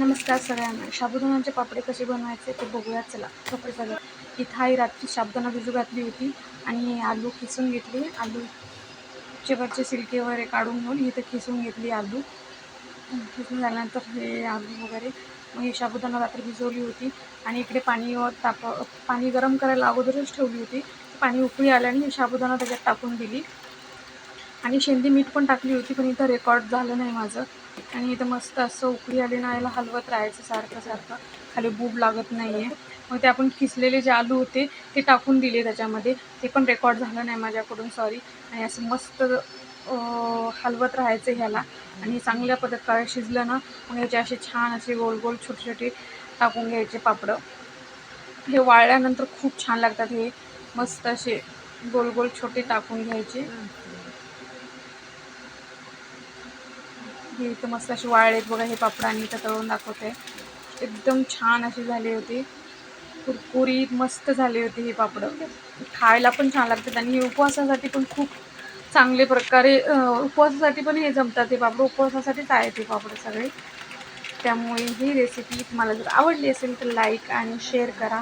नमस्कार सगळ्यांना. साबुदाण्याचे पापडे कसे बनवायचे ते बघूया. चला कपडे सगळं इथं आई रात्री साबुदाणा भिजू घातली होती आणि आलू खिसून घेतली. आलू वरचे सिल्के वगैरे काढून घेऊन इथं खिसून घेतली आलू. खिसून झाल्यानंतर हे आलू वगैरे. मग ही साबुदाणा रात्री भिजवली होती आणि इकडे पाणी ताप पाणी गरम करायला अगोदरच ठेवली होती. पाणी उकळी आल्याने साबुदाणा त्याच्यात टाकून दिली. आणि शेंदी मीठ पण टाकली होती पण इथं रेकॉर्ड झालं नाही माझं. आणि इथं मस्त असं उकळी आली ना याला हलवत राहायचं सारखं सारखं. खाली बूब लागत नाही आहे मग ते आपण किसलेले जे आलू होते ते टाकून दिले त्याच्यामध्ये. ते पण रेकॉर्ड झालं नाही माझ्याकडून सॉरी आणि असं मस्त हलवत राहायचं ह्याला. आणि चांगल्या पद्धतीने शिजलं ना मग ह्याचे असे छान असे गोल गोल छोटे छोटे टाकून घ्यायचे पापडं. हे वाळल्यानंतर खूप छान लागतात हे. मस्त असे गोल गोल छोटे टाकून घ्यायचे. हे इथं मस्त असे वाळलेत बघा हे पापड आणि इथं तळून दाखवते. एकदम छान अशी झाली होती. कुरकुरीत मस्त झाली होती हे पापडं. खायला पण छान लागतात आणि हे उपवासासाठी पण खूप चांगले प्रकारे उपवासासाठी पण हे जमतात हे पापड. उपवासासाठीच आहेत हे पापड सगळे. त्यामुळे ही रेसिपी तुम्हाला जर आवडली असेल तर लाईक आणि शेअर करा.